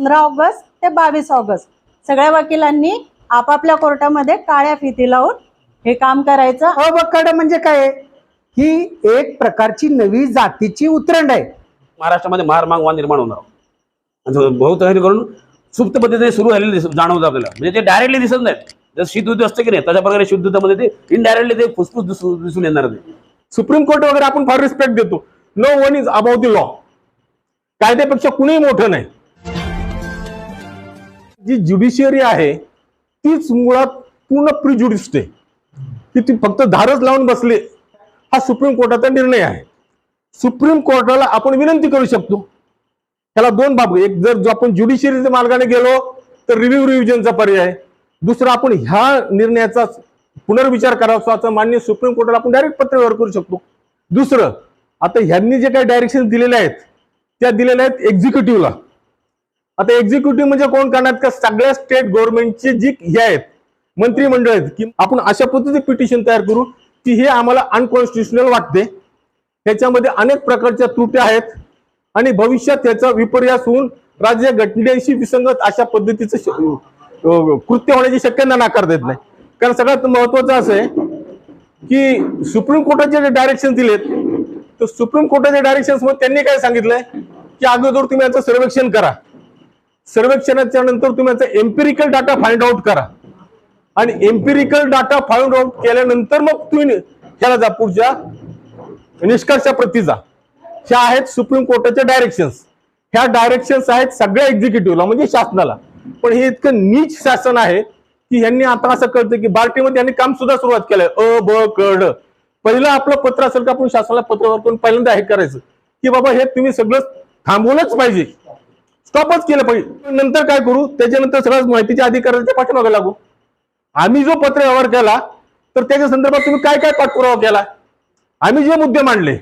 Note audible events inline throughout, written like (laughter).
पंधरा ऑगस्ट ते बावीस ऑगस्ट. सगळ्या वकिलांनी आपापल्या कोर्टामध्ये काळ्या फिती लावून हे काम करायचं. अवकड म्हणजे काय? ही एक प्रकारची नवी जातीची उतरंड आहे. महाराष्ट्रामध्ये महार माग वाद निर्माण होणार. आणि बहुतरी करून सुप्त पद्धतीने सुरू झालेले जाणवतं आपल्याला. म्हणजे ते डायरेक्टली दिसत नाहीत. जसं शीतयुद्ध असतं की नाही तशा प्रकारे शुद्धतामध्ये ते इनडायरेक्टली ते फुसफुस दिसू- दिसून येणार ते सुप्रीम कोर्ट वगैरे आपण फार रिस्पेक्ट देतो. No one is about the law कायद्यापेक्षा कुणीही मोठं नाही. जी ज्युडिशियरी आहे तीच मुळात पूर्ण प्रिज्युडिस्ट आहे. की ती फक्त धारच लावून बसले. हा सुप्रीम कोर्टाचा निर्णय आहे. सुप्रीम कोर्टाला आपण विनंती करू शकतो. त्याला दोन बाब एक जर जो आपण ज्युडिशियरीच्या मार्गाने गेलो तर रिव्ह्यू रिव्हिजनचा पर्याय दुसरा आपण ह्या निर्णयाचा पुनर्विचार करावा असं मान्य सुप्रीम कोर्टाला आपण डायरेक्ट पत्रव्यवहार करू शकतो. दुसरं आता ह्यांनी जे काही डायरेक्शन दिलेले आहेत त्या दिलेल्या आहेत एक्झिक्युटिव्हला आता एक्झिक्युटिव्ह म्हणजे कोण करणार? का सगळ्या स्टेट गव्हर्नमेंटचे जी हे आहेत मंत्रिमंडळ आहेत की आपण अशा पद्धतीचे पिटिशन तयार करू की हे आम्हाला अनकॉन्स्टिट्युशनल वाटते. त्याच्यामध्ये अनेक प्रकारच्या त्रुट्या आहेत. आणि भविष्यात त्याचा विपर्यास होऊन राज्य घटनेशी विसंगत अशा पद्धतीचं कृत्य होण्याची शक्यता नाकार देत नाही. कारण सगळ्यात महत्वाचं असं आहे की सुप्रीम कोर्टाचे जे डायरेक्शन दिलेत तर सुप्रीम कोर्टाच्या डायरेक्शनमध्ये त्यांनी काय सांगितलंय की अगोदर तुम्ही याचं सर्वेक्षण करा. सर्वेक्षणाच्या नंतर तुम्ही याचा एम्पिरिकल डाटा फाइंड आउट करा. आणि एम्पिरिकल डाटा फाइंड आउट केल्यानंतर मग तुम्ही ह्याला जा पुढच्या निष्कर्षाप्रती जा. ह्या आहेत सुप्रीम कोर्टाच्या डायरेक्शन्स ह्या डायरेक्शन्स आहेत सगळ्या एक्झिक्युटिव्हला म्हणजे शासनाला. पण हे इतकं नीच शासन आहे की यांनी आता असं कळतं की बार्टीमध्ये यांनी काम सुद्धा सुरुवात केलंय. अ ब क ड. पहिलं आपलं पत्र असेल का आपण शासनाला पत्र करून पहिल्यांदा हे करायचं की बाबा हे तुम्ही सगळं थांबवलंच पाहिजे. स्टॉपच केलं पाहिजे. नंतर काय करू? त्याच्यानंतर सगळ्या माहितीच्या अधिकाऱ्यांच्या पाठीमागे लागू. आम्ही जो पत्र व्यवहार केला तर त्याच्या संदर्भात तुम्ही काय काय पाठपुरावा केला? आम्ही जे मुद्दे मांडले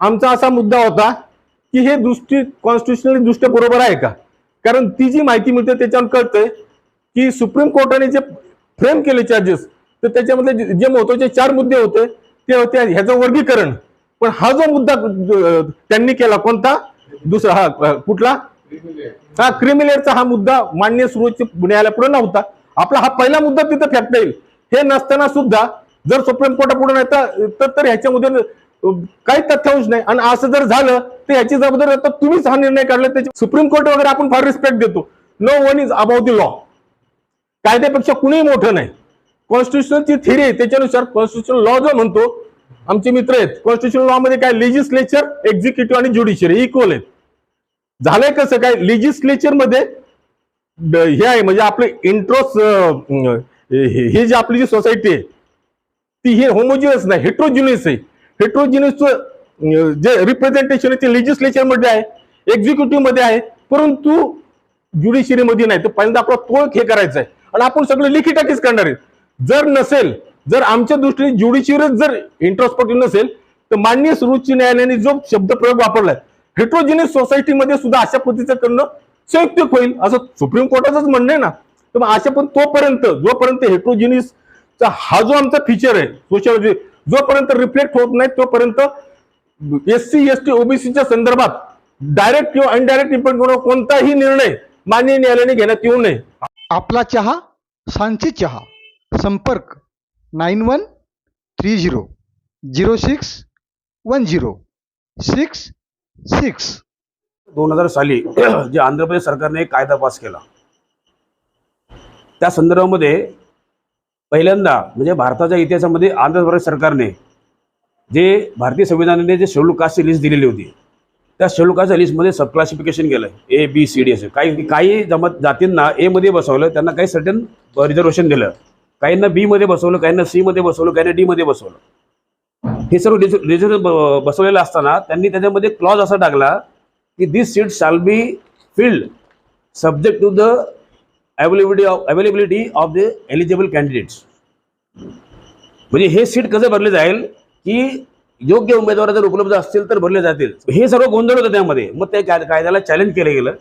आमचा असा मुद्दा होता की हे दृष्टी कॉन्स्टिट्युशनली दृष्ट्या बरोबर आहे का? कारण ती जी माहिती मिळते त्याच्यावर कळतंय की सुप्रीम कोर्टाने जे फ्रेम केले चार्जेस तर त्याच्यामधले जे- जे महत्त्वाचे चार मुद्दे होते ते होते ह्याचं वर्गीकरण. पण हा जो मुद्दा त्यांनी केला कोणता? दुसरा हा कुठला? हा क्रिमिलेअरचा हा मुद्दा मान्य सुरुवात न्यायालयापुढे नव्हता. आपला हा पहिला मुद्दा तिथं फेकता येईल. हे नसताना सुद्धा जर सुप्रीम कोर्टापुढे नाही तर- तर तर ह्याच्यामध्ये काही तथ्यांश नाही. आणि असं जर झालं तर ह्याची जबाबदारी आता तुम्हीच हा निर्णय काढला. त्याची सुप्रीम कोर्ट वगैरे आपण फार रिस्पेक्ट देतो. No one is about the law कायद्यापेक्षा कुणीही मोठं नाही. कॉन्स्टिट्युशनची थिअरी आहे त्याच्यानुसार कॉन्स्टिट्युशन लॉ जो म्हणतो आमचे मित्र आहेत कॉन्स्टिट्युशन लॉ मध्ये काय लेजिस्लेचर एक्झिक्युटिव्ह आणि ज्युडिशियरी इक्वल आहेत. झालंय कसं काय? लेजिस्लेचरमध्ये हे आहे म्हणजे आपले इंट्रोस हे जी आपली जी सोसायटी आहे ती हे होमोजिनियस नाही हेट्रोजिनियस आहे. हेट्रोजिनियसचं जे रिप्रेझेंटेशन आहे ते लेजिस्लेचरमध्ये आहे एक्झिक्युटिव्हमध्ये आहे परंतु ज्युडिशरीमध्ये नाही. तर पहिल्यांदा आपला तोळख हे करायचं आहे. आणि आपण सगळं लिखिटाकीच करणार आहे. जर नसेल जर आमच्या दृष्टीने ज्युडिशियरच जर इंट्रोस्पेक्टिव्ह नसेल तर मान्य सर्वोच्च न्यायालयाने जो शब्दप्रयोग वापरलाय हेट्रोजिनियस सोसायटीमध्ये सुद्धा अशा पद्धतीचं करणं संयुक्तिक होईल असं सुप्रीम कोर्टाचंच म्हणणं आहे ना. तर मग अशा पण तोपर्यंत जोपर्यंत हेट्रोजिनियसचा हा जो आमचा फीचर आहे सोशल जोपर्यंत रिफ्लेक्ट होत नाही तोपर्यंत एस सी एस टी ओबीसीच्या संदर्भात डायरेक्ट किंवा अनडायरेक्ट इम्पॅक्ट करून कोणताही निर्णय मान्य न्यायालयाने घेण्यात येऊ नये. आपला चहा सांची चहा संपर्क nine one three zero zero six one zero six six. दोन हजार साली (clears throat) जे आंध्र प्रदेश सरकारने एक कायदा पास केला त्या संदर्भामध्ये पहिल्यांदा म्हणजे भारताच्या इतिहासामध्ये आंध्र प्रदेश सरकारने जे भारतीय संविधानाने जे शेड्यूल कास्टची लिस्ट दिलेली होती त्या शेड्यूल कास्टच्या लिस्टमध्ये सब क्लासिफिकेशन केलं ए बी सी डी असं. काही काही जमात जातींना एमध्ये बसवलं त्यांना काही सर्टन रिझर्वेशन दिलं. काहींना बीमध्ये बसवलं काहींना सीमध्ये बसवलं काहींना डीमध्ये बसवलं. हे सर्व रिझर्व बसवलेलं असताना त्यांनी त्याच्यामध्ये क्लॉज असा टाकला की this seat shall be filled subject to the availability of availability of the eligible candidates म्हणजे हे सीट कसं भरले जाईल की योग्य उमेदवार जर उपलब्ध असतील तर भरले जातील. हे सर्व गोंधळ होतं त्यामध्ये. मग त्या कायद्याला चॅलेंज केलं गेलं.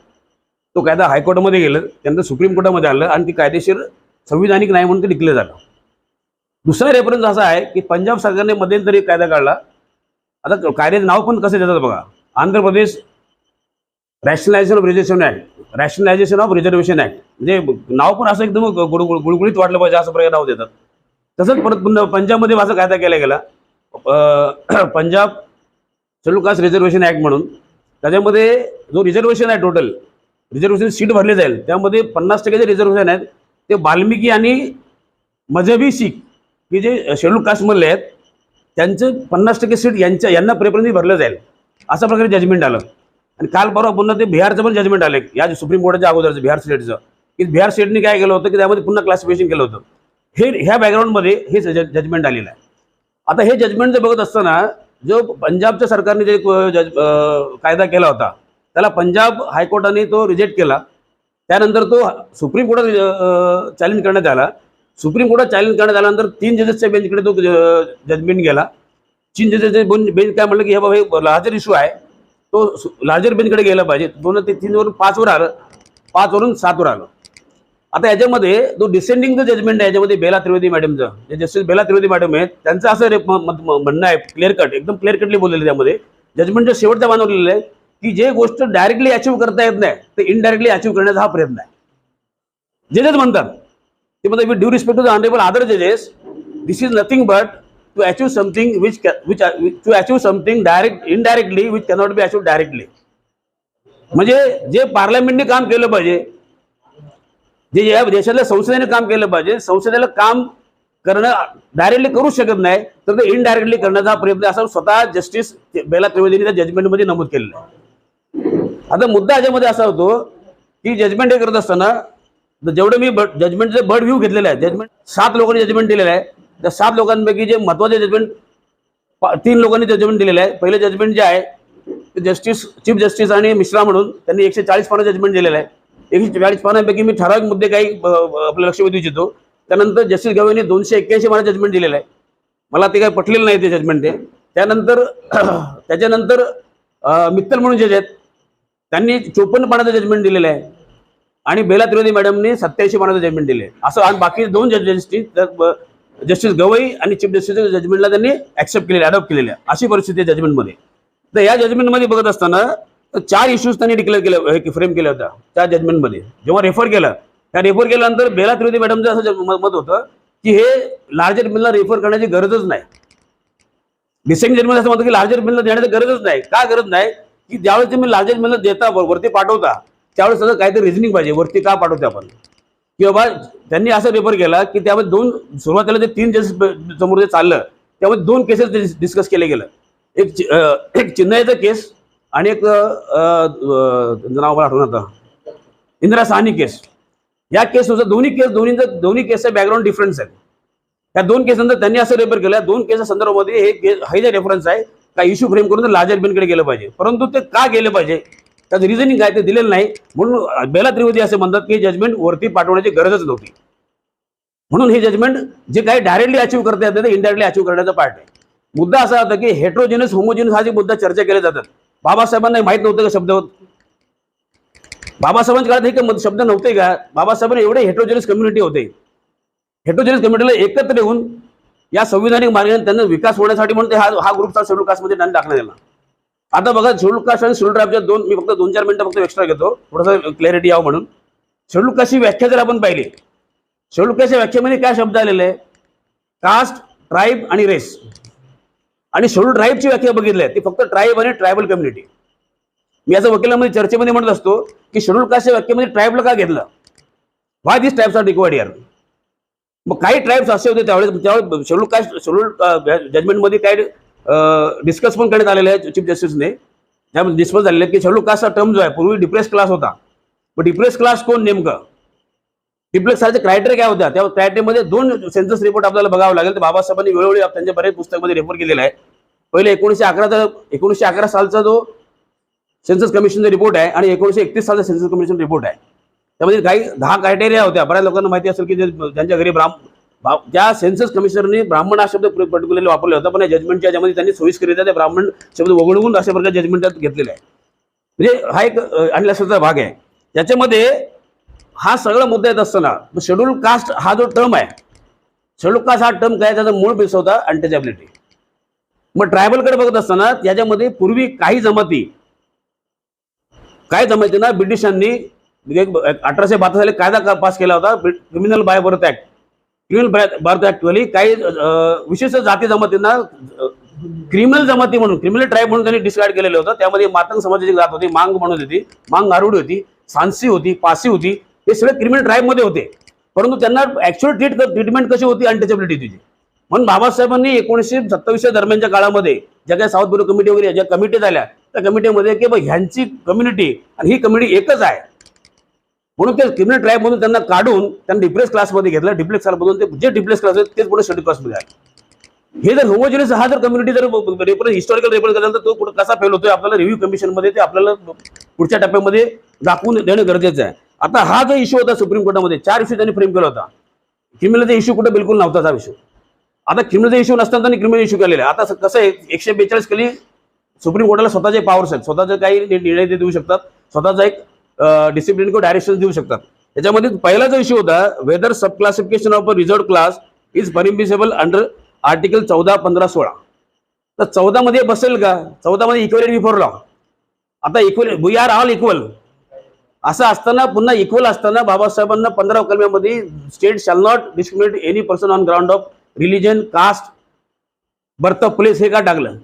तो कायदा हायकोर्टामध्ये गेलं. त्यानंतर सुप्रीम कोर्टामध्ये आलं आणि ती कायदेशीर संविधानिक नाही म्हणून ते डिक्लेअर झालं. दुसरा रेफरन्स असा आहे की पंजाब सरकारने मध्यंतरी कायदा काढला. आता कायद्याचं नाव पण कसं देतात बघा. Andhra Pradesh rationalisation of reservation act rationalisation of reservation act म्हणजे नाव पण असं एकदम गुळगुळ गुळगुळीत वाटलं पाहिजे असं प्रकारे नाव देतात. तसंच परत पुन्हा पंजाबमध्ये असा कायदा केला गेला. (clears throat) Punjab schedule caste reservation act म्हणून. त्याच्यामध्ये जो रिझर्वेशन आहे टोटल रिझर्वेशन सीट भरले जाईल. त्यामध्ये पन्नास टक्के जे रिझर्वेशन आहेत ते वाल्मिकी आणि मजहबी शीख की जे शेड्यूल कास्टमधले आहेत त्यांचं पन्नास टक्के सीट यांच्या यांना प्रेफरन्स भरलं जाईल. अशा प्रकारे जजमेंट आलं. आणि काल परवा पुन्हा ते बिहारचं पण जजमेंट आलं या सुप्रीम कोर्टाच्या अगोदरचं बिहार स्टेटचं की बिहार स्टेटने काय केलं होतं की त्यामध्ये पुन्हा क्लासिफिकेशन केलं होतं. हे ह्या बॅकग्राऊंडमध्ये हे जजमेंट आलेलं आहे. आता हे जजमेंट जर बघत असताना जो पंजाबच्या सरकारने जे जज कायदा केला होता त्याला पंजाब हायकोर्टाने तो रिजेक्ट केला. त्यानंतर तो सुप्रीम कोर्टात चॅलेंज करण्यात आला. सुप्रीम कोर्टात चॅलेंज करण्यात आल्यानंतर तीन जजेसच्या बेंचकडे तो जजमेंट गेला. तीन जजेसचे बेंच काय म्हणलं की हे बाबा लार्जर इश्यू आहे. तो लार्जर बेंचकडे गेला पाहिजे. दोन ते तीनवरून पाचवर आलं. पाचवरून सातवर आलं. आता याच्यामध्ये जो डिसेंडिंगचं जजमेंट आहे याच्यामध्ये बेला त्रिवेदी मॅडमचं. जे जस्टिस बेला त्रिवेदी मॅडम आहेत त्यांचं असं रे- म्हणणं आहे क्लिअर कट एकदम क्लिअर कटली बोललेलं त्यामध्ये. जजमेंटच्या शेवटचं बनवलेलं आहे की जे गोष्ट डायरेक्टली अचीव्ह करता येत नाही ते इनडायरेक्टली अचीव्ह करण्याचा हा प्रयत्न आहे. जजेस म्हणतात ते म्हणतात with due respect to the honourable other जजेस this is nothing but to achieve something which which to achieve something direct indirectly which cannot be achieve directly म्हणजे जे पार्लमेंटने काम केलं पाहिजे जे या देशातल्या संसदेने काम केलं पाहिजे संसदेला काम करणं डायरेक्टली करू शकत नाही तर ते इनडायरेक्टली करण्याचा प्रयत्न असा स्वतः जस्टिस बेला त्रिवेदीने त्या जजमेंटमध्ये नमूद केलेलं आहे. आता मुद्दा याच्यामध्ये असा होतो की जजमेंट हे करत असताना जेवढे मी जजमेंटचे बर्ड व्ह्यू घेतलेले आहे जजमेंट सात लोकांनी जजमेंट दिलेलं आहे. त्या सात लोकांपैकी जे महत्त्वाचे जजमेंट तीन लोकांनी जजमेंट दिलेलं आहे. पहिले जजमेंट जे आहे ते जस्टिस चीफ जस्टिस आणि मिश्रा म्हणून त्यांनी एकशे चाळीस पानं जजमेंट दिलेलं आहे. एकशे चाळीस पानांपैकी मी ठराविक मुद्दे काही आपलं लक्ष वेधू इच्छितो. त्यानंतर जस्टिस गवईने दोनशे एक्क्याऐंशी मला जजमेंट दिलेलं आहे. मला ते काही पटलेलं नाही ते जजमेंट ते. त्यानंतर (clears throat) त्याच्यानंतर मित्तल म्हणून जज आहेत त्यांनी चोपन्न पानाचं जजमेंट दिलेलं आहे. आणि बेला त्रिवेदी मॅडमने सत्याऐंशी मानाचं जजमेंट दिले असं आणि बाकी दोन जजेसची जस्टिस गवई आणि चीफ जस्टिस जजमेंटला त्यांनी ऍक्सेप्ट केलेले अडॉप्ट केलेले अशी परिस्थिती आहे जजमेंटमध्ये तर या जजमेंटमध्ये बघत असताना चार इश्यूज त्यांनी डिक्लेअर केले हे फ्रेम केल्या होत्या त्या जजमेंटमध्ये जेव्हा रेफर केलं त्या रेफर केल्यानंतर बेला त्रिवेदी मॅडमचं असं मत होतं की हे लार्जर बिलला रेफर करण्याची गरजच नाही. डिसेंट जजमेंट असं म्हणतं की लार्जर बिलला देण्याची गरजच नाही. का गरज नाही? की ज्यावेळेस तुम्ही लार्जर बिलला देता वरती पाठवता त्यावेळेस त्याचं काहीतरी रिझनिंग पाहिजे वरती का पाठवते आपण? की बाबा त्यांनी असा रेफर केला की त्यामध्ये दोन सुरुवातीला जे तीन जजेस समोर जे चाललं त्यामध्ये दोन केसेस डिस्कस केले गेलं. एक चि- एक चिन्मयचं केस आणि एक त्यांचं नाव मला आठवण आता इंदिरा साहनी केस या केस नुसार दोन्ही केस दोन्हीचं दोन्ही केसचा बॅकग्राऊंड डिफरन्स आहे त्या दोन केसांचं त्यांनी असं रेफर केलं दोन केस संदर्भामध्ये हे केस हे जे रेफरन्स आहे का इश्यू फ्रेम करून लार्जर बिनकडे गेलं पाहिजे. परंतु ते का गेलं पाहिजे? त्याचं रिझनिंग काय ते दिलेलं नाही. म्हणून बेला त्रिवेदी असे म्हणतात की जजमेंट वरती पाठवण्याची गरजच नव्हती. म्हणून हे जजमेंट जे काही डायरेक्टली अचीव्ह करता येतं ते इनडायरेक्टली अचीव्ह करण्याचा पार्ट आहे. मुद्दा असा होता की हेट्रोजेनस होमोजेनस हा जे मुद्दा चर्चा केले जातात. बाबासाहेबांना माहीत माहीत नव्हतं का शब्द? बाबासाहेबांच्या काळात हे शब्द नव्हते का? बाबासाहेबांना एवढे हेट्रोजेनस कम्युनिटी होते. हेट्रोजेनस कम्युनिटीला एकत्र येऊन या संविधानिक मार्गाने त्यांना विकास होण्यासाठी म्हणून ते हा हा ग्रुपचा शेड्यूल कास्टमध्ये त्यांनी टाकण्यात आला आता बघा शेड्यूल कास्ट आणि शेड्यूल ट्राईबच्या दोन मी फक्त दोन चार मिनिटं फक्त एक्स्ट्रा घेतो. थोडंसं क्लॅरिटी यावं म्हणून. शेड्यूल कास्टची व्याख्या जर आपण पाहिली शेड्यूल कास्टच्या व्याख्येमध्ये म्हणजे काय शब्द आलेले? आहे कास्ट ट्राईब आणि रेस आणि शेड्यूल ट्राईबची व्याख्या बघितली आहे ती फक्त ट्राईब आणि ट्रायबल कम्युनिटी मी याचं वकिलामध्ये चर्चेमध्ये म्हणत असतो की शेड्यूल कास्टच्या व्याख्येमध्ये म्हणजे ट्राईबला का घेतलं? Why this tribes are required यार मग काही ट्राईब्स असे होते त्यावेळेस त्यावेळेस शेड्यूल कास्ट शेड्यूल जजमेंटमध्ये काही डिस्कस पण करण्यात आलेले आहे चीफ जस्टिसने त्यामध्ये डिस्कस झालेले आहे की शेड्यूल कास्टचा टर्म जो आहे पूर्वी डिप्रेस क्लास होता. पण डिप्रेस क्लास कोण नेमकं? डिप्रेस क्लासचे क्रायटेरिया काय होत्या? त्या क्रायटेरियामध्ये दोन सेन्सस रिपोर्ट आपल्याला बघावं लागेल. तर बाबासाहेबांनी वेळोवेळी त्यांच्या बरेच पुस्तकामध्ये रेफर केलेला आहे. पहिले एकोणीसशे अकराचा एकोणीसशे अकरा सालचा जो सेन्सस कमिशनचा रिपोर्ट आहे आणि एकोणीसशे एकतीस सालचा सेन्सस कमिशन रिपोर्ट आहे. त्यामध्ये काही दहा क्रायटेरिया होत्या. बऱ्याच लोकांना माहिती असेल की ज्यांच्या घरी ब्राह्म ज्या सेन्सस कमिशनरने ब्राह्मण हा शब्द पर्टिक्युलरली वापरला होता पण या जजमेंटच्या याच्यामध्ये त्यांनी सोयीस्करित्या ते ब्राह्मण शब्द वगळून अशा प्रकारे जजमेंट घेतलेला आहे म्हणजे हा एक अ, भाग आहे. त्याच्यामध्ये हा सगळा मुद्दा येत असताना शेड्यूल कास्ट हा जो टर्म आहे शेड्यूल कास्ट हा टर्म काय त्याचा मूळ बेस होता अनटचॅबिलिटी मग ट्रायबलकडे बघत असताना त्याच्यामध्ये पूर्वी काही जमाती काय जमातींना ना ब्रिटिशांनी एक अठराशे बहात्तर साली कायदा पास केला होता criminal by birth act criminal Bharat actually काही विशेष जाती जमातींना क्रिमिनल जमाती म्हणून क्रिमिनल ट्राईब म्हणून त्यांनी डिस्कार्ड केलेलं होतं. त्यामध्ये मातंग समाजाची जात होती मांग म्हणून होती मांग आरुडी होती सांसी होती पासी होती हे सगळे क्रिमिनल ट्राईबमध्ये होते. परंतु त्यांना ऍक्च्युअल ट्रीट ट्रीटमेंट कशी होती? अनटचेबिलिटी तिची. म्हणून बाबासाहेबांनी एकोणीसशे सत्तावीसच्या दरम्यानच्या काळामध्ये ज्या काही साऊथ ब्युरो कमिटी वगैरे ज्या कमिटी झाल्या त्या कमिटीमध्ये की बा ह्यांची कम्युनिटी आणि ही कम्युनिटी एकच आहे. म्हणून ते क्रिमिनल ट्राईबमधून त्यांना काढून त्यांना डिप्रेस क्लासमध्ये घेतलं. डिप्लेस क्लासमधून ते जे डिप्लेस क्लास आहेत तेच पुढे शेड्यूल क्लासमध्ये आहे हे जर होमोजिनियस हा जर कम्युनिटी जर रेफरन्स हिस्टॉरिकल रेफरन्स केला तर तो कुठं कसा फेल होतोय आपल्याला रिव्ह्यू कमिशनमध्ये ते आपल्याला पुढच्या टप्प्यामध्ये दाखवून देणं गरजेचं आहे. आता हा जो इश्यू होता सुप्रीम कोर्टामध्ये चार इश्यू त्यांनी फ्रेम केला होता. क्रिमिनलचा इश्यू कुठे बिलकुल नव्हता हा इश्यू आता क्रिमिनलचा इश्यू नसताना त्यांनी क्रिमिनल इश्यू केलेला. आहे आता कसं आहे एकशे बेचाळीस खाली सुप्रीम कोर्टाला स्वतःचे पॉवर्स आहेत. स्वतःचे काही निर्णय ते देऊ शकतात. स्वतःचा एक डिसिप्लिन किंवा डायरेक्शन देऊ शकतात. त्याच्यामध्ये पहिला जो इश्यू होता whether sub classification of a reserve class is permissible under article चौदा पंधरा सोळा. तर चौदा मध्ये बसेल का? चौदामध्ये मध्ये इक्वलिटी बिफोर लॉ आता equal we are all equal असं असताना पुन्हा इक्वल असताना बाबासाहेबांना पंधरा कलम्यामध्ये state shall not discriminate any person on ground of religion caste birth of place हे का टाकलं?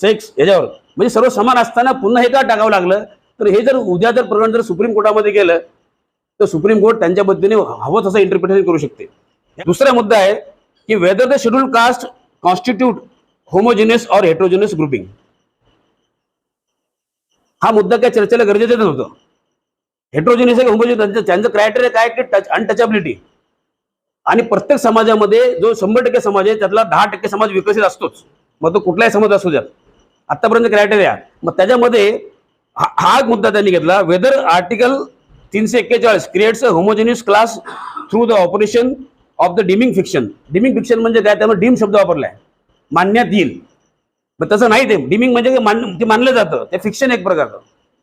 सेक्स याच्यावर. म्हणजे सर्व समान असताना पुन्हा हे का टाकावं लागलं? तर हे जर उद्या जर प्रकरण जर सुप्रीम कोर्टामध्ये गेलं तर सुप्रीम कोर्ट त्यांच्या पद्धतीने हवं तसं इंटरप्रिटेशन करू शकते. दुसरा मुद्दा आहे की whether the scheduled caste constitute homogeneous और हेट्रोजिनियस ग्रुपिंग हा मुद्दा काय चर्चेला गरजेचं नव्हतं. हेट्रोजिनियस आहे होमोजिनियस त्यांचं क्रायटेरिया काय की टच अनटचॅबिलिटी आणि प्रत्येक समाजामध्ये जो शंभर टक्के समाज आहे त्यातला दहा टक्के समाज विकसित असतोच. मग तो कुठलाही समाज असू द्या आतापर्यंत क्रायटेरिया मग त्याच्यामध्ये हा हा एक मुद्दा त्यांनी घेतला. वेदर आर्टिकल तीनशे एक्केचाळीस creates a homogeneous class through the operation of the deeming fiction deeming fiction म्हणजे काय? त्यामुळे डिम शब्द वापरलाय. मानण्यात येईल. मग तसं नाही ते. डिमिंग म्हणजे मान ते मानलं जातं. ते फिक्शन एक प्रकारचं.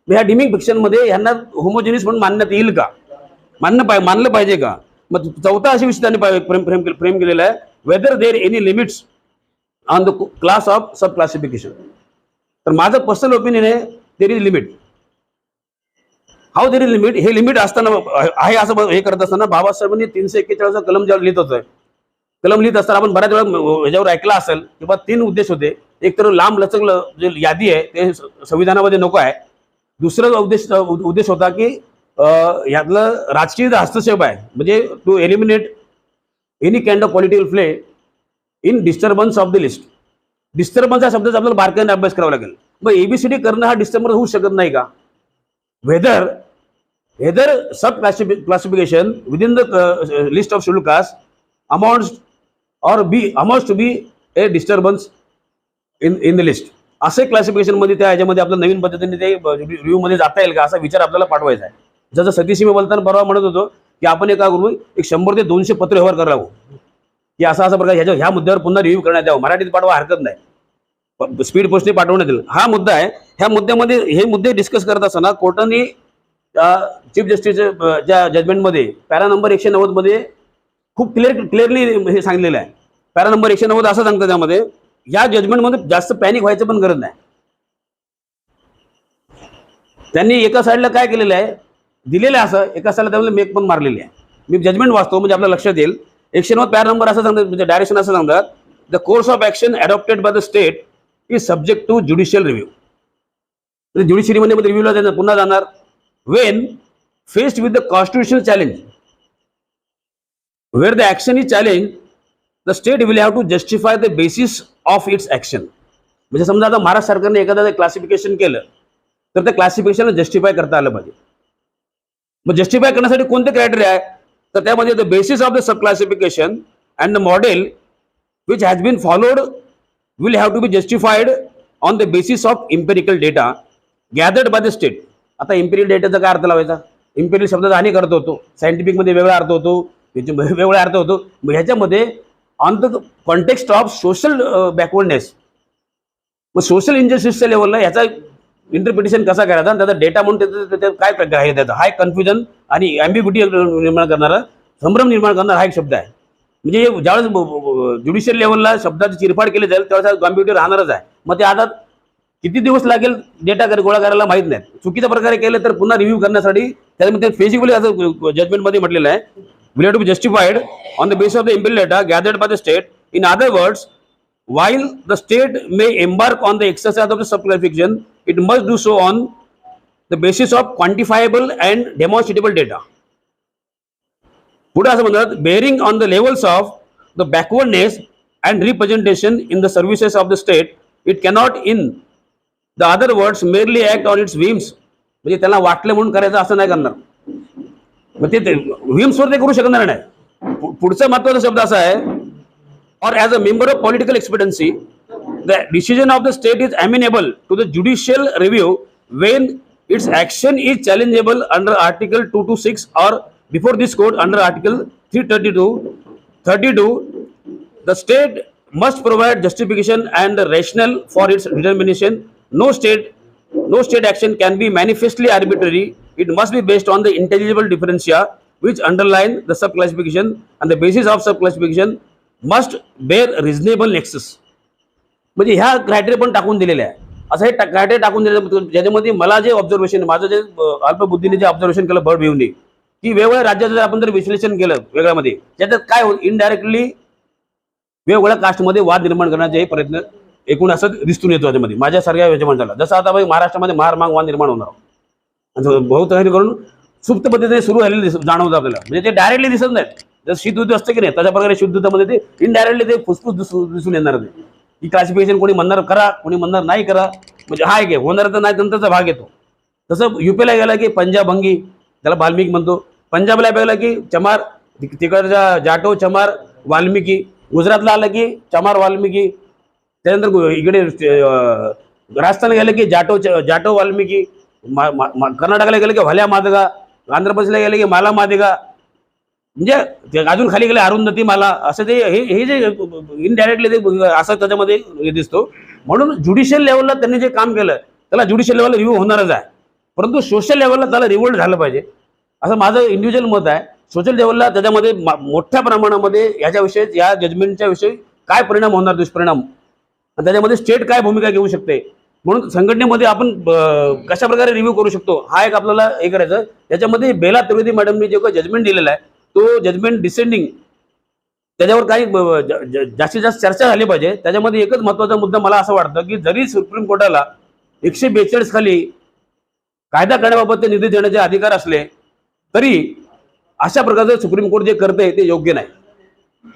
मग ह्या डिमिंग फिक्शनमध्ये ह्यांना होमोजेनियस म्हणून मानण्यात येईल का? मानणं पाहिजे मानलं पाहिजे का? मग चौथा अशी विषय त्यांनी प्रेम प्रेम फ्रेम फ्रेम केलेला आहे. Whether there any limits on the class of sub classification तर माझं पर्सनल ओपिनियन आहे there is limit how there is limit हे लिमिट असताना आहे असं हे करत असताना बाबासाहेबांनी तीनशे एक्केचाळीसचा कलम जेव्हा लिहित होतोय कलम लिहित असताना आपण बऱ्याच वेळा ह्याच्यावर ऐकला असेल किंवा तीन उद्देश होते. एक तर लांब लचक जे यादी आहे ते संविधानामध्ये नको आहे. दुसरा उद्देश उद्देश होता की यातलं राजकीय हस्तक्षेप आहे म्हणजे to eliminate any kind of political play in disturbance of the list disturbance या शब्दाचा आपल्याला बारकाईने अभ्यास करावा लागेल. मग एबीसीडी करणं हा डिस्टर्बन्स होऊ शकत नाही का? Whether whether sub classification within the list of schedule caste amounts or be amount to be a disturbance in in the list असे क्लासिफिकेशनमध्ये त्या ह्याच्यामध्ये आपल्या नवीन पद्धतीने ते रिव्ह्यूमध्ये जाता येईल का? असा विचार आपल्याला पाठवायचा आहे. जसं सतीशी मी बोलताना परवा म्हणत होतो की आपण एका करू? एक शंभर ते दोनशे पत्र व्यवहार करावं. की असा असा प्रकार ह्याच्या ह्या मुद्द्यावर पुन्हा रिव्ह्यू करण्यात यावं. मराठीत पाठवा हरकत नाही. स्पीड पोस्टने पाठवण्यात येईल. हा मुद्दा आहे. ह्या मुद्द्यामध्ये हे मुद्दे डिस्कस करत असताना कोर्टाने चीफ जस्टिस ज्या जजमेंटमध्ये पॅरा नंबर एकशे नव्वदमध्ये खूप क्लिअर क्लिअरली हे सांगलेलं आहे. पॅरा नंबर एकशे नव्वद असं सांगतं त्यामध्ये या जजमेंटमध्ये जास्त पॅनिक व्हायचं पण गरज नाही. त्यांनी एका साईडला काय केलेलं आहे? दिलेलं आहे असं एका साईडला त्यामध्ये मेक पण मारलेली आहे. मी जजमेंट वाचतो म्हणजे आपल्या लक्षात येईल. एकशे नव्वद पॅरा नंबर असं सांगतात म्हणजे डायरेक्शन असं सांगतात. The course of action adopted by the state is subject to judicial review ज्युडिशियरीमध्ये रिव्ह्यूला जाणार पुन्हा जाणार. When faced with the constitutional challenge where the action is challenge the state will have to justify the basis of its action म्हणजे समजा आता महाराष्ट्र सरकारने एखादं classification केलं तर त्या क्लासिफिकेशनला जस्टिफाय करता आलं पाहिजे. मग जस्टिफाय करण्यासाठी कोणते क्रायटेरिया आहे? तर त्यामध्ये the basis of the sub classification and the model which has been followed will have to be justified on the basis of empirical data gathered by the state आता इम्पेरियल डेटाचा काय अर्थ लावायचा? इम्पेरियल शब्दाचा अनेक अर्थ होतो. सायंटिफिकमध्ये वेगळा अर्थ होतो. वेगळा अर्थ होतो. मग ह्याच्यामध्ये on the context of social backwardness मग सोशल इंजस्टिसच्या लेवलला ह्याचा इंटरप्रिटेशन कसा करायचा? आणि त्याचा डेटा म्हणून त्याचं त्याच्यात काय प्रकार आहे? त्याचा हा एक कन्फ्युजन आणि अँबिग्युटी निर्माण करणारा संभ्रम निर्माण करणारा हा एक शब्द आहे. म्हणजे ज्यावेळेस ज्युडिशियल लेवलला शब्दाची चिरफाड केली जाईल त्यावेळेस कॉम्प्युटर राहणारच आहे. मग ते आता किती दिवस लागेल डेटा गोळा करायला माहीत नाही. चुकीच्या प्रकारे केलं तर पुन्हा रिव्ह्यू करण्यासाठी त्याच्यामध्ये फेजिबली असं जजमेंटमध्ये म्हटलेलं आहे. Will have to be justified on the base of the empirical data gathered by the state in other words while the state may embark on the exercise of the subclassification, it must do so on the basis of quantifiable and demonstrable data. पुढे असं म्हणतात bearing on the levels of the backwardness and representation in the services of the state it cannot in the other words merely act on its whims म्हणजे त्यांना वाटलं म्हणून करायचं असं नाही करणार. मग ते व्हीम्सवर ते करू शकणार नाही. पु- पुढचा महत्त्वाचा शब्द असा आहे or as a member of political expediency, the decision of the state is amenable to the judicial review when its action is challengeable under Article 226 or before this court under Article 332. 32, the state must provide justification and the rationale for its determination. No state, no state action can be manifestly arbitrary. It must be based on the intelligible differentia which underline the subclassification and the basis of subclassification must bear reasonable nexus. म्हणजे ह्या criteria पण टाकून दिलेल्या आहे असं हे criteria टाकून दिलेलं ज्याच्यामध्ये मला जे ऑब्झर्वेशन माझं जे अल्पबुद्धीने जे ऑब्झर्वेशन केलं बर्ड व्ह्यूने की वेगवेगळ्या राज्याचं जर आपण जर विश्लेषण केलं वेगळ्यामध्ये त्याच्यात काय होत इनडायरेक्टली वेगवेगळ्या कास्टमध्ये वाद निर्माण करण्याचे प्रयत्न एकूण असं दिसून येतो त्याच्यामध्ये. माझ्यासारख्या याच्या झाला जसं आता बघ महाराष्ट्रामध्ये महारमाग वाद निर्माण होणार. आणि बहुत करून सुप्त पद्धतीने सुरू झालेली दिस जाणवतं आपल्याला. म्हणजे ते डायरेक्टली दिसत नाहीत. जसं शीतयुद्ध असतं की नाही तशा प्रकारे शुद्धतामध्ये ते इनडायरेक्टली ते फुसफुस दिसून येणार नाही ही क्लासिफिकेशन कोणी म्हणणार करा कोणी म्हणणार नाही करा. म्हणजे हा एक होणार तर नाही नंतरचा भाग येतो. तसं युपीला गेला की पंजाब भंगी त्याला बाल्मिक म्हणतो. पंजाबला बघलं की चमार तिकडचा तिकडच्या जाटो चमार वाल्मिकी गुजरातला आलं की चमार वाल्मिकी त्यानंतर इकडे अं, राजस्थान गेलं की जाटो च- जाटो वाल्मिकी मा- मा- कर्नाटकाला गेलं की भल्या मादगा आंध्र प्रदेशला गेलं की माला मादिगा म्हणजे ते अजून खाली गेले अरुंधती माला असं ते हे हे जे इनडायरेक्टली ते असं त्याच्यामध्ये हे दिसतो. म्हणून ज्युडिशियल लेवलला त्यांनी जे काम केलं त्याला ज्युडिशियल लेवलला रिव्ह्यू होणारच आहे. परंतु सोशल लेवलला त्याला रिवोल्ट झालं पाहिजे. असं माझं इंडिव्हिज्युअल मत आहे. सोशल लेवलला त्याच्यामध्ये मोठ्या प्रमाणामध्ये याच्याविषयी या जजमेंटच्या विषयी काय परिणाम होणार दुष्परिणाम? आणि त्याच्यामध्ये स्टेट काय भूमिका घेऊ शकते? म्हणून संघटनेमध्ये आपण कशाप्रकारे कशा प्रकारे रिव्ह्यू करू शकतो? हा एक आपल्याला हे करायचं. त्याच्यामध्ये बेला त्रिवेदी मॅडमनी जे काही जजमेंट दिलेला आहे तो जजमेंट डिसेंडिंग त्याच्यावर काही जास्तीत जास्त चर्चा झाली पाहिजे. त्याच्यामध्ये एकच महत्त्वाचा मुद्दा मला असं वाटतं की जरी सुप्रीम कोर्टाला एकशे बेचाळीस खाली कायदा करण्याबाबत ते निधी देण्याचे अधिकार असले तरी अशा प्रकारचं सुप्रीम कोर्ट जे करते ते योग्य नाही.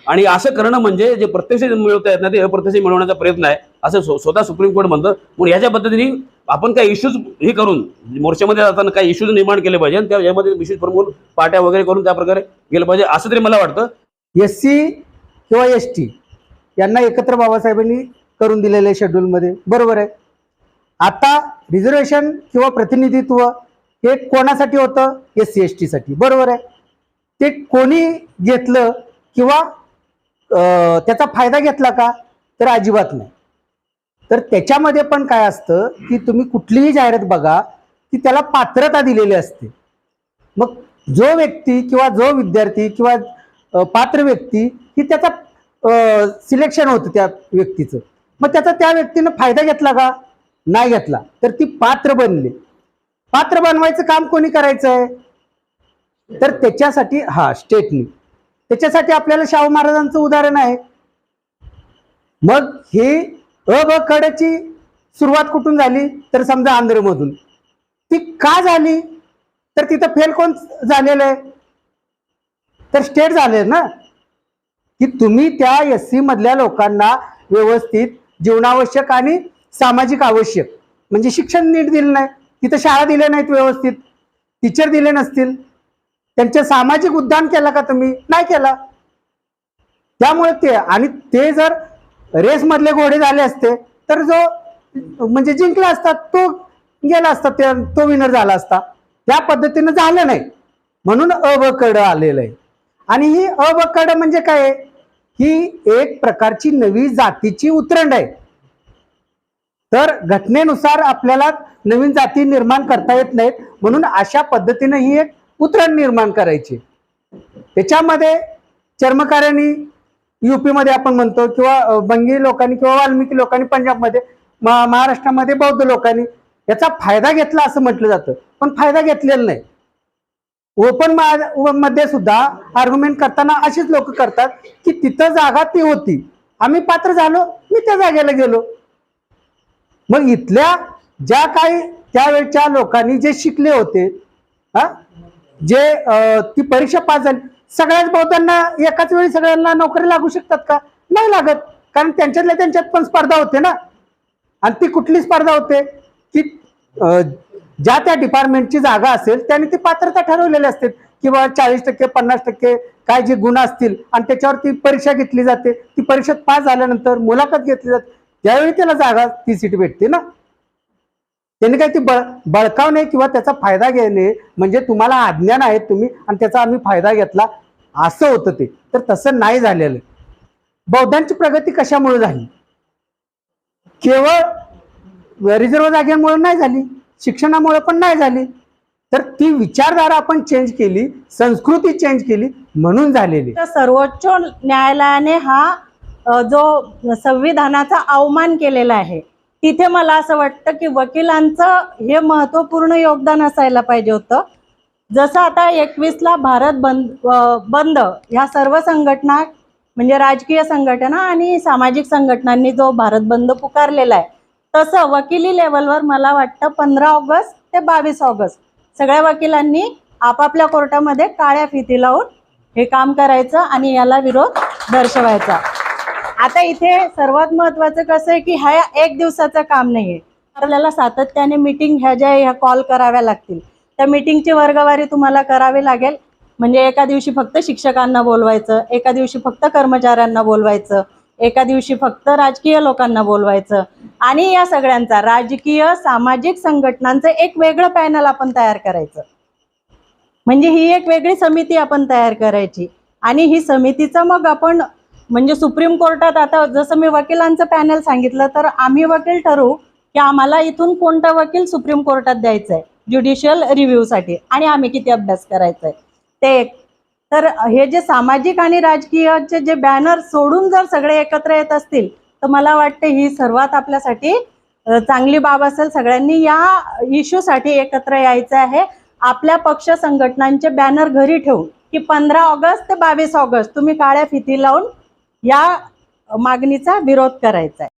आणि असं करणं म्हणजे जे प्रत्यक्ष मिळवता येत नाही ते अप्रत्यक्ष मिळवण्याचा प्रयत्न आहे असं स्वतः सुप्रीम कोर्ट म्हणतं. म्हणून याच्या पद्धतीने आपण काही इश्यूज हे करून मोर्चामध्ये जाताना काही इश्यूज निर्माण केले पाहिजे आणि त्या यामध्ये विशेष प्रमुख पार्ट्या वगैरे करून त्या प्रकारे गेलं पाहिजे असं तरी मला वाटतं. एस सी किंवा एस टी यांना एकत्र बाबासाहेबांनी करून दिलेले शेड्यूलमध्ये बरोबर आहे. आता रिझर्वेशन किंवा प्रतिनिधित्व हे कोणासाठी होतं? एस सी एस टीसाठी बरोबर आहे? ते कोणी घेतलं किंवा त्याचा फायदा घेतला का? तर अजिबात नाही. तर त्याच्यामध्ये पण काय असतं की तुम्ही कुठलीही जाहिरात बघा की त्याला पात्रता दिलेली असते. मग जो व्यक्ती किंवा जो विद्यार्थी किंवा पात्र व्यक्ती ही त्याचा सिलेक्शन होतं त्या व्यक्तीचं. मग त्याचा त्या व्यक्तीनं फायदा घेतला का? नाही घेतला. तर ती पात्र बनली. पात्र बनवायचं काम कोणी करायचं आहे तर त्याच्यासाठी हा स्टेटनी. त्याच्यासाठी आपल्याला शाहू महाराजांचं उदाहरण आहे. मग हे अ ब कडाची सुरुवात कुठून झाली? तर समजा आंध्रमधून. ती का झाली? तर तिथं फेल कोण झालेलं आहे? तर स्टेट झाले ना? की तुम्ही त्या एस सी मधल्या लोकांना व्यवस्थित जीवनावश्यक आणि सामाजिक आवश्यक म्हणजे शिक्षण नीट दिलं नाही. तिथं शाळा दिल्या नाहीत व्यवस्थित. टीचर दिले नसतील. त्यांचे सामाजिक उद्यान केला का तुम्ही? नाही केला. त्यामुळे ते आणि ते जर रेसमधले घोडे झाले असते तर जो म्हणजे जिंकला असता तो गेला असता त्या- तो विनर झाला असता. त्या पद्धतीनं झालं नाही. म्हणून अबकड आलेलं आहे. आणि ही अबकड म्हणजे काय ही एक प्रकारची नवी जातीची उतरंड आहे. तर घटनेनुसार आपल्याला नवीन जाती निर्माण करता येत नाहीत. म्हणून अशा पद्धतीनं ही एक उतरण निर्माण करायची. त्याच्यामध्ये चर्मकार्यांनी युपीमध्ये आपण म्हणतो किंवा बंगी लोकांनी किंवा वाल्मिकी लोकांनी पंजाबमध्ये महाराष्ट्रामध्ये बौद्ध लोकांनी याचा फायदा घेतला असं म्हटलं जातं. पण फायदा घेतलेला नाही. ओपनमध्ये सुद्धा आर्ग्युमेंट करताना अशीच लोक करतात की तिथं जागा ती होती. आम्ही पात्र झालो मी त्या जागेला गेलो. मग इथल्या ज्या काही त्यावेळच्या लोकांनी जे शिकले होते हा? जे ती परीक्षा पास झाली सगळ्याच बौद्धांना एकाच वेळी सगळ्यांना नोकरी लागू शकतात का? नाही लागत कारण त्यांच्यातल्या त्यांच्यात पण स्पर्धा होते ना. आणि ती कुठली स्पर्धा होते? की ज्या त्या डिपार्टमेंटची जागा असेल त्याने ती पात्रता ठरवलेली असते किंवा चाळीस टक्के पन्नास टक्के काय जे गुण असतील आणि त्याच्यावर ती परीक्षा घेतली जाते. ती परीक्षेत पास झाल्यानंतर मुलाखत घेतली जाते. त्यावेळी त्याला जागा ती सीट भेटते ना. त्यांनी काय ती बळ बळकावणे किंवा त्याचा फायदा घेणे म्हणजे तुम्हाला अज्ञान आहे तुम्ही आणि त्याचा आम्ही फायदा घेतला असं होतं ते. तर तसं नाही झालेलं. बौद्धांची प्रगती कशामुळे झाली? केवळ रिझर्व जागेमुळे नाही झाली शिक्षणामुळे पण नाही झाली. तर ती विचारधारा आपण चेंज केली संस्कृती चेंज केली म्हणून झालेली. तर सर्वोच्च न्यायालयाने हा जो संविधानाचा अवमान केलेला आहे तिथे मला असं वाटतं की वकिलांचं हे महत्त्वपूर्ण योगदान असायला पाहिजे होतं. जसं आता एकवीसला भारत बंद बंद ह्या सर्व संघटना म्हणजे राजकीय संघटना आणि सामाजिक संघटनांनी जो भारत बंद पुकारलेला आहे तसं वकिली लेवलवर मला वाटतं पंधरा ऑगस्ट ते बावीस ऑगस्ट सगळ्या वकिलांनी आपापल्या कोर्टामध्ये काळ्या फिती लावून हे काम करायचं आणि याला विरोध दर्शवायचा. आता इथे सर्वात महत्वाचं कसं आहे की ह्या एक दिवसाचं काम नाही आहे आपल्याला सातत्याने मीटिंग ह्या ज्या ह्या कॉल कराव्या लागतील त्या मीटिंगची वर्गवारी तुम्हाला करावी लागेल. म्हणजे एका दिवशी फक्त शिक्षकांना बोलवायचं एका दिवशी फक्त कर्मचाऱ्यांना बोलवायचं एका दिवशी फक्त राजकीय लोकांना बोलवायचं. आणि या सगळ्यांचा राजकीय सामाजिक संघटनांचं एक वेगळं पॅनल आपण तयार करायचं. म्हणजे ही एक वेगळी समिती आपण तयार करायची. आणि ही समितीचं मग आपण म्हणजे सुप्रीम कोर्टात आता जसं मी वकिलांचं पॅनल सांगितलं तर आम्ही वकील ठरवू की आम्हाला इथून कोणता वकील सुप्रीम कोर्टात द्यायचा आहे ज्युडिशियल रिव्ह्यूसाठी आणि आम्ही किती अभ्यास करायचा आहे ते एक. तर हे जे सामाजिक आणि राजकीयचे जे बॅनर सोडून जर सगळे एकत्र येत असतील तर मला वाटते ही सर्वात आपल्यासाठी चांगली बाब असेल. सगळ्यांनी या इश्यूसाठी एकत्र यायचं आहे. आपल्या पक्ष संघटनांचे बॅनर घरी ठेवून की पंधरा ऑगस्ट ते बावीस ऑगस्ट तुम्ही काळ्या फिती लावून या मागणीचा विरोध करायचा आहे.